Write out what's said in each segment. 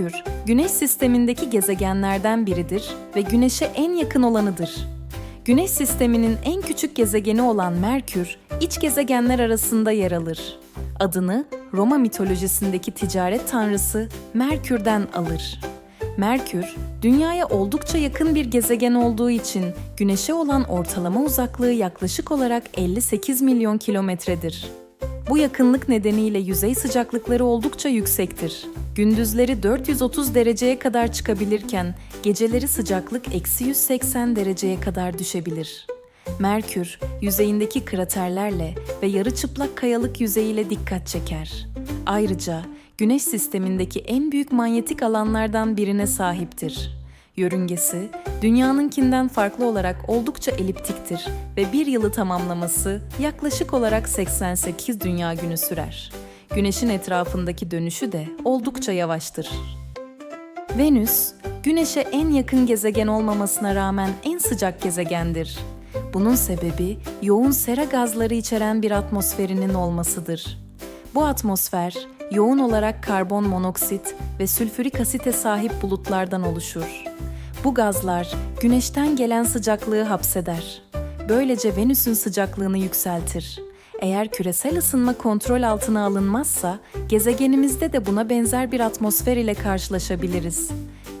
Merkür, Güneş sistemindeki gezegenlerden biridir ve Güneş'e en yakın olanıdır. Güneş sisteminin en küçük gezegeni olan Merkür, iç gezegenler arasında yer alır. Adını Roma mitolojisindeki ticaret tanrısı Merkür'den alır. Merkür, Dünya'ya oldukça yakın bir gezegen olduğu için Güneş'e olan ortalama uzaklığı yaklaşık olarak 58 milyon kilometredir. Bu yakınlık nedeniyle yüzey sıcaklıkları oldukça yüksektir. Gündüzleri 430 dereceye kadar çıkabilirken geceleri sıcaklık eksi 180 dereceye kadar düşebilir. Merkür, yüzeyindeki kraterlerle ve yarı çıplak kayalık yüzeyiyle dikkat çeker. Ayrıca Güneş sistemindeki en büyük manyetik alanlardan birine sahiptir. Yörüngesi, dünyanınkinden farklı olarak oldukça eliptiktir ve bir yılı tamamlaması yaklaşık olarak 88 dünya günü sürer. Güneşin etrafındaki dönüşü de oldukça yavaştır. Venüs, Güneş'e en yakın gezegen olmamasına rağmen en sıcak gezegendir. Bunun sebebi yoğun sera gazları içeren bir atmosferinin olmasıdır. Bu atmosfer yoğun olarak karbon monoksit ve sülfürik asite sahip bulutlardan oluşur. Bu gazlar güneşten gelen sıcaklığı hapseder. Böylece Venüs'ün sıcaklığını yükseltir. Eğer küresel ısınma kontrol altına alınmazsa gezegenimizde de buna benzer bir atmosfer ile karşılaşabiliriz.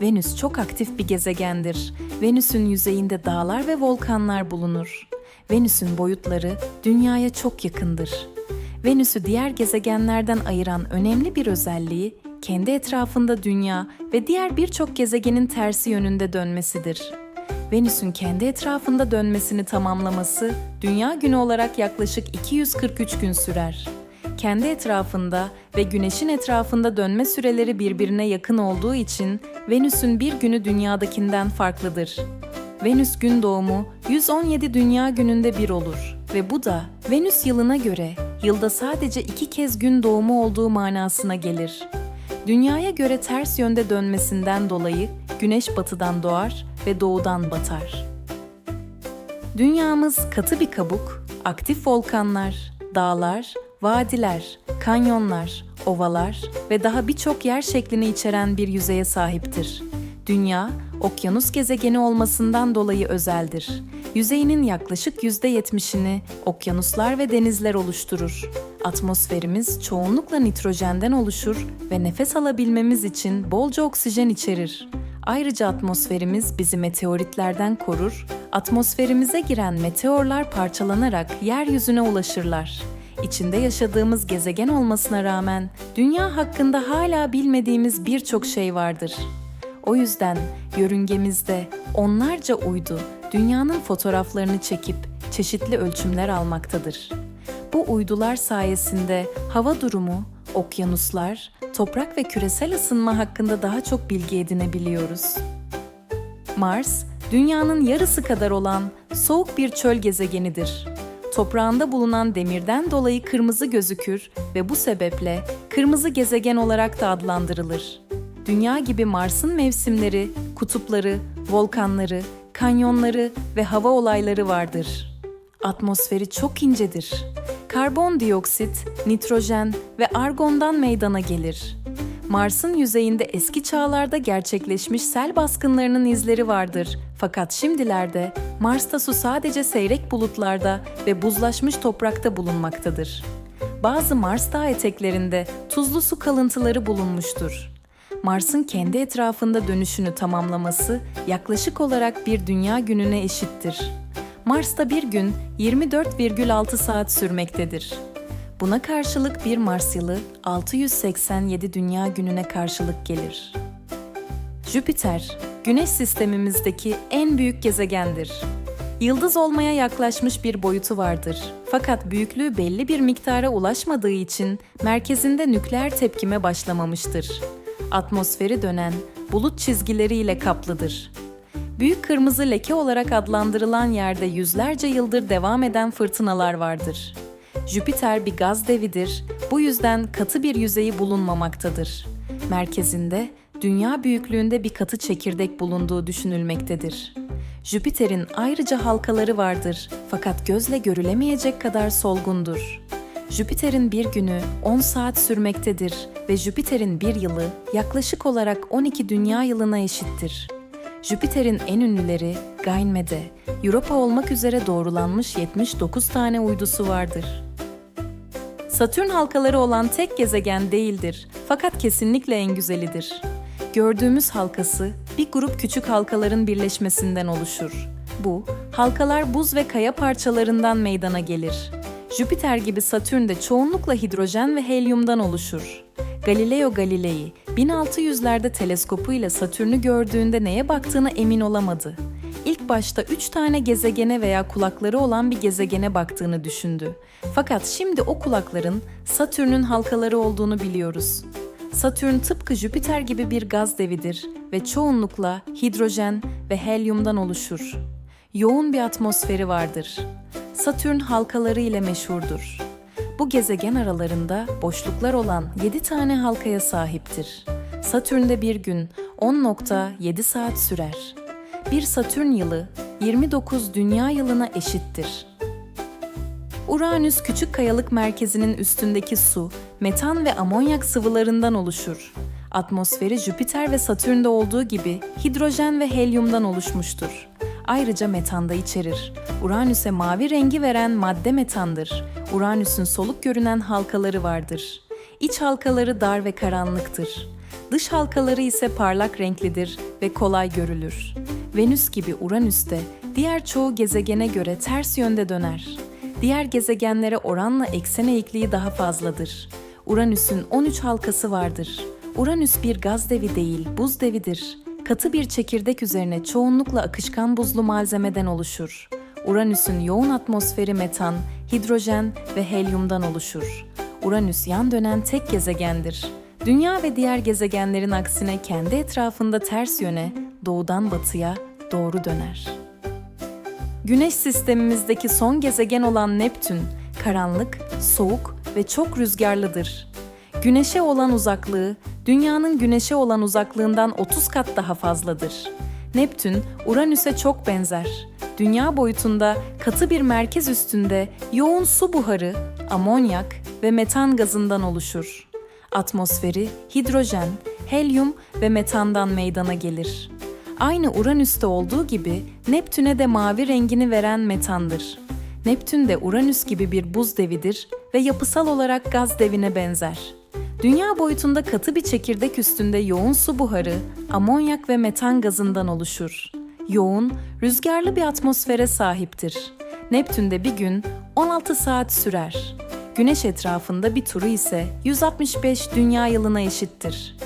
Venüs çok aktif bir gezegendir. Venüs'ün yüzeyinde dağlar ve volkanlar bulunur. Venüs'ün boyutları Dünya'ya çok yakındır. Venüs'ü diğer gezegenlerden ayıran önemli bir özelliği kendi etrafında Dünya ve diğer birçok gezegenin tersi yönünde dönmesidir. Venüs'ün kendi etrafında dönmesini tamamlaması Dünya günü olarak yaklaşık 243 gün sürer. Kendi etrafında ve Güneş'in etrafında dönme süreleri birbirine yakın olduğu için Venüs'ün bir günü Dünya'dakinden farklıdır. Venüs gün doğumu 117 dünya gününde bir olur ve bu da Venüs yılına göre yılda sadece iki kez gün doğumu olduğu manasına gelir. Dünyaya göre ters yönde dönmesinden dolayı güneş batıdan doğar ve doğudan batar. Dünyamız katı bir kabuk, aktif volkanlar, dağlar, vadiler, kanyonlar, ovalar ve daha birçok yer şeklini içeren bir yüzeye sahiptir. Dünya, okyanus gezegeni olmasından dolayı özeldir. Yüzeyinin yaklaşık %70'ini okyanuslar ve denizler oluşturur. Atmosferimiz çoğunlukla nitrojenden oluşur ve nefes alabilmemiz için bolca oksijen içerir. Ayrıca atmosferimiz bizi meteoritlerden korur, atmosferimize giren meteorlar parçalanarak yeryüzüne ulaşırlar. İçinde yaşadığımız gezegen olmasına rağmen dünya hakkında hala bilmediğimiz birçok şey vardır. O yüzden yörüngemizde onlarca uydu dünyanın fotoğraflarını çekip çeşitli ölçümler almaktadır. Bu uydular sayesinde hava durumu, okyanuslar, toprak ve küresel ısınma hakkında daha çok bilgi edinebiliyoruz. Mars, dünyanın yarısı kadar olan soğuk bir çöl gezegenidir. Toprağında bulunan demirden dolayı kırmızı gözükür ve bu sebeple kırmızı gezegen olarak da adlandırılır. Dünya gibi Mars'ın mevsimleri, kutupları, volkanları, kanyonları ve hava olayları vardır. Atmosferi çok incedir. Karbondioksit, nitrojen ve argondan meydana gelir. Mars'ın yüzeyinde eski çağlarda gerçekleşmiş sel baskınlarının izleri vardır. Fakat şimdilerde Mars'ta su sadece seyrek bulutlarda ve buzlaşmış toprakta bulunmaktadır. Bazı Mars dağ eteklerinde tuzlu su kalıntıları bulunmuştur. Mars'ın kendi etrafında dönüşünü tamamlaması yaklaşık olarak bir dünya gününe eşittir. Mars'ta bir gün 24,6 saat sürmektedir. Buna karşılık bir Mars yılı 687 dünya gününe karşılık gelir. Jüpiter, Güneş sistemimizdeki en büyük gezegendir. Yıldız olmaya yaklaşmış bir boyutu vardır. Fakat büyüklüğü belli bir miktara ulaşmadığı için merkezinde nükleer tepkime başlamamıştır. Atmosferi dönen bulut çizgileriyle kaplıdır. Büyük kırmızı leke olarak adlandırılan yerde yüzlerce yıldır devam eden fırtınalar vardır. Jüpiter bir gaz devidir, bu yüzden katı bir yüzeyi bulunmamaktadır. Merkezinde dünya büyüklüğünde bir katı çekirdek bulunduğu düşünülmektedir. Jüpiter'in ayrıca halkaları vardır fakat gözle görülemeyecek kadar solgundur. Jüpiter'in bir günü 10 saat sürmektedir ve Jüpiter'in bir yılı yaklaşık olarak 12 dünya yılına eşittir. Jüpiter'in en ünlüleri Ganymede, Europa olmak üzere doğrulanmış 79 tane uydusu vardır. Satürn halkaları olan tek gezegen değildir fakat kesinlikle en güzelidir. Gördüğümüz halkası bir grup küçük halkaların birleşmesinden oluşur. Bu, halkalar buz ve kaya parçalarından meydana gelir. Jüpiter gibi Satürn de çoğunlukla hidrojen ve helyumdan oluşur. Galileo Galilei 1600'lerde teleskopuyla Satürn'ü gördüğünde neye baktığına emin olamadı. İlk başta üç tane gezegene veya kulakları olan bir gezegene baktığını düşündü. Fakat şimdi o kulakların Satürn'ün halkaları olduğunu biliyoruz. Satürn tıpkı Jüpiter gibi bir gaz devidir ve çoğunlukla hidrojen ve helyumdan oluşur. Yoğun bir atmosferi vardır. Satürn halkaları ile meşhurdur. Bu gezegen aralarında boşluklar olan 7 tane halkaya sahiptir. Satürn'de bir gün 10.7 saat sürer. Bir Satürn yılı 29 dünya yılına eşittir. Uranüs küçük kayalık merkezinin üstündeki su, metan ve amonyak sıvılarından oluşur. Atmosferi Jüpiter ve Satürn'de olduğu gibi hidrojen ve helyumdan oluşmuştur. Ayrıca metan da içerir. Uranüs'e mavi rengi veren madde metandır. Uranüs'ün soluk görünen halkaları vardır. İç halkaları dar ve karanlıktır. Dış halkaları ise parlak renklidir ve kolay görülür. Venüs gibi Uranüs de diğer çoğu gezegene göre ters yönde döner. Diğer gezegenlere oranla eksen eğikliği daha fazladır. Uranüs'ün 13 halkası vardır. Uranüs bir gaz devi değil, buz devidir. Katı bir çekirdek üzerine çoğunlukla akışkan buzlu malzemeden oluşur. Uranüs'ün yoğun atmosferi metan, hidrojen ve helyumdan oluşur. Uranüs yan dönen tek gezegendir. Dünya ve diğer gezegenlerin aksine kendi etrafında ters yöne, doğudan batıya doğru döner. Güneş sistemimizdeki son gezegen olan Neptün, karanlık, soğuk ve çok rüzgarlıdır. Güneşe olan uzaklığı, Dünya'nın Güneşe olan uzaklığından 30 kat daha fazladır. Neptün, Uranüs'e çok benzer. Dünya boyutunda katı bir merkez üstünde yoğun su buharı, amonyak ve metan gazından oluşur. Atmosferi hidrojen, helyum ve metandan meydana gelir. Aynı Uranüs'te olduğu gibi Neptün'e de mavi rengini veren metandır. Neptün de Uranüs gibi bir buz devidir ve yapısal olarak gaz devine benzer. Dünya boyutunda katı bir çekirdek üstünde yoğun su buharı, amonyak ve metan gazından oluşur. Yoğun, rüzgarlı bir atmosfere sahiptir. Neptün'de bir gün 16 saat sürer. Güneş etrafında bir turu ise 165 dünya yılına eşittir.